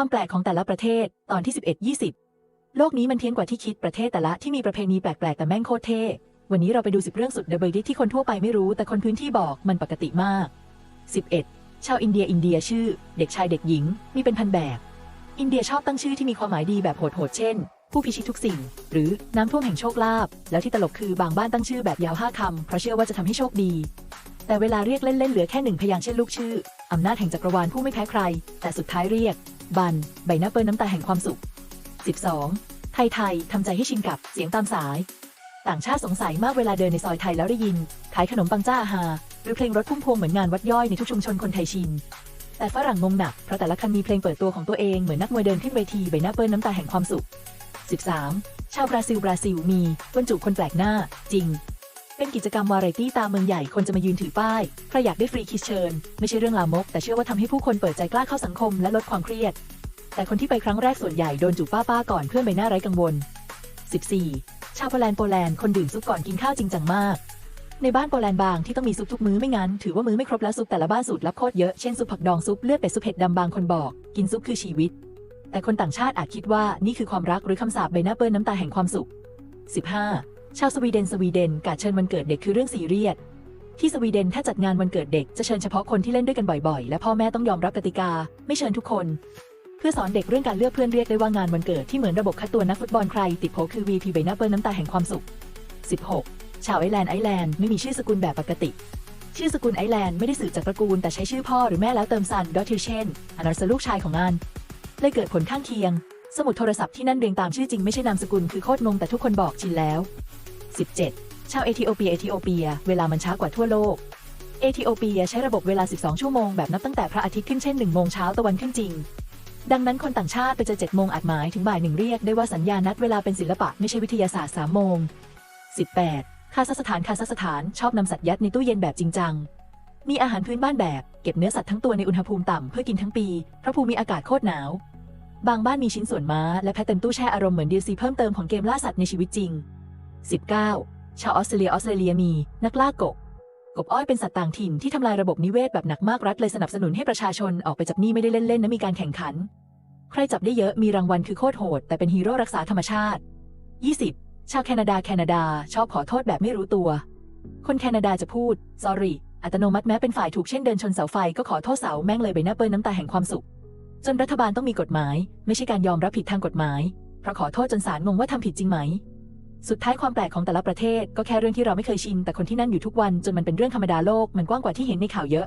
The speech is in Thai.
ความแปลกของแต่ละประเทศตอนที่ 11 20 โลกนี้มันเทียนกว่าที่คิดประเทศแต่ละที่มีประเพณีแปลกๆแต่แม่งโคตรเท่วันนี้เราไปดู 10 เรื่องสุดเดบดิที่คนทั่วไปไม่รู้แต่คนพื้นที่บอกมันปกติมาก 11. ชาวอินเดียอินเดียชื่อ เด็กชายเด็กหญิง มีเป็นพันแบบ อินเดียชอบตั้งชื่อที่มีความหมายดีแบบโหดๆเช่น ผู้พิชิตทุกสิ่ง หรือน้ำท่วมแห่งโชคลาภแล้วที่ตลกคือบางบ้านตั้งชื่อแบบยาวห้าคำเพราะเชื่อว่าจะทำให้โชคดี แต่เวลาเรียกเล่นๆเหลือแค่หนึ่งพยางค์เช่นลูกชื่ออำนาจแห่งจักรวาลผู้ไม่แพ้ใคร แต่สุดท้ายเรียก บัน ใบหน้าเปิ้ลน้ำตาแห่งความสุข 12. ไทยไทยทำใจให้ชินกับเสียงตามสาย ต่างชาติสงสัยมากเวลาเดินในซอยไทยแล้วได้ยิน ขายขนมปังจ้าอาฮาหรือเพลงรถพุ่มพวงเหมือนงานวัดย่อยในทุกชุมชนคนไทยชิน แต่ฝรั่งงงหนักเพราะแต่ละคันมีเพลงเปิดตัวของตัวเองเหมือนนักมวยเดินขึ้นเวทีใบหน้าเปิ้ลน้ำตาแห่งความสุข 13. ชาวบราซิลบราซิลมีวันจุคนแปลกหน้า จริง เป็นกิจกรรมวาไรตี้ตามเมืองใหญ่คนจะมายืนถือป้ายใครอยากได้ฟรีคิสเชิญ ไม่ใช่เรื่องลามก แต่เชื่อว่าทำให้ผู้คนเปิดใจกล้าเข้าสังคมและลดความเครียด แต่คนที่ไปครั้งแรกส่วนใหญ่โดนจูบป้าป้าก่อนเพื่อนใบหน้าไร้กังวล 14. ชาวโปแลนด์โปแลนด์คนดื่มซุปก่อนกินข้าวจริงจังมาก ในบ้านโปแลนด์บางที่ต้องมีซุปทุกมื้อไม่งั้น ถือว่ามื้อไม่ครบแล้วซุปแต่ละบ้านสูตรลับโคตรเยอะเช่นซุปผักดองซุปเลือดเป็ดซุปเห็ดดำบางคนบอกกินซุปคือชีวิต แต่คนต่างชาติอาจคิดว่านี่คือความรักหรือคำสาปใบหน้าเปิ้ลน้ำตาแห่งความสุข 15. ชาวสวีเดนสวีเดนการเชิญวันเกิดเด็กคือเรื่องซีเรียสที่สวีเดนถ้าจัดงานวันเกิดเด็กจะเชิญเฉพาะคนที่เล่นด้วยกันบ่อยๆ และพ่อแม่ต้องยอมรับกติกา ไม่เชิญทุกคน เพื่อสอนเด็กเรื่องการเลือกเพื่อนเรียกได้ว่างานวันเกิดที่เหมือนระบบคัดตัวนักฟุตบอลใคร ติดโผคือ VP ใบหน้าเปิ้ลน้ำตาแห่งความสุข 16. ชาวไอร์แลนด์ไอร์แลนด์ไม่มีชื่อสกุลแบบปกติ ชื่อสกุลไอร์แลนด์ไม่ได้สืบจากตระกูลแต่ใช้ชื่อพ่อหรือแม่แล้วเติมซันดอทิเชนอันนั้นลูกชายของอันเลยเกิดผลข้างเคียง สมุดโทรศัพท์ที่นั่นเรียงตามชื่อจริงไม่ใช่นามสกุลคือโคตรงงแต่ทุกคนบอกชินแล้ว 17. ชาวเอธิโอเปียเอธิโอเปีย เวลามันช้ากว่าทั่วโลก เอธิโอเปียใช้ระบบเวลา 12 ชั่วโมงแบบนับตั้งแต่พระอาทิตย์ขึ้นเช่น1โมงเช้าตะวันขึ้นจริง ดังนั้นคนต่างชาติไปจอ7โมงอาจหมายถึงบ่ายหนึ่งเรียกได้ว่าสัญญานัดเวลาเป็นศิลปะไม่ใช่วิทยาศาสตร์3โมง 18. คาซัคสถานคาซัคสถานชอบนำสัตว์ยัดในตู้เย็นแบบจริงจังมีอาหารพื้นบ้านแบบเก็บเนื้อสัตว์ทั้งตัวในอุณหภูมิต่ำเพื่อกินทั้งปี เพราะภูมิอากาศโคตรหนาว บางบ้านมีชิ้นส่วนม้าและแพะเต็มตู้แช่อารมณ์เหมือนดีซีเพิ่มเติมของเกมล่าสัตว์ในชีวิตจริง 19. ชาวออสเตรเลียออสเตรเลียมีนักล่ากบ กบอ้อยเป็นสัตว์ต่างถิ่นที่ทำลายระบบนิเวศแบบหนักมากรัฐเลยสนับสนุนให้ประชาชนออกไปจับนี่ไม่ได้เล่นๆนะมีการแข่งขัน ใครจับได้เยอะมีรางวัลคือโคตรโหด แต่เป็นฮีโร่รักษาธรรมชาติ 20. ชาวแคนาดาแคนาดา ชอบขอโทษแบบไม่รู้ตัว คนแคนาดาจะพูด sorry อัตโนมัติแม้เป็นฝ่ายถูกเช่นเดินชนเสาไฟก็ขอโทษเสาแม่งเลยใบหน้าเปิ้ลน้ำตาแห่งความสุข จนรัฐบาลต้องมีกฎหมาย ไม่ใช่การยอมรับผิดทางกฎหมายเพราะขอโทษจนศาลงงว่าทำผิดจริงไหม สุดท้ายความแปลกของแต่ละประเทศ ก็แค่เรื่องที่เราไม่เคยชิน แต่คนที่นั่นอยู่ทุกวันจนมันเป็นเรื่องธรรมดาโลกมันกว้างกว่าที่เห็นในข่าวเยอะ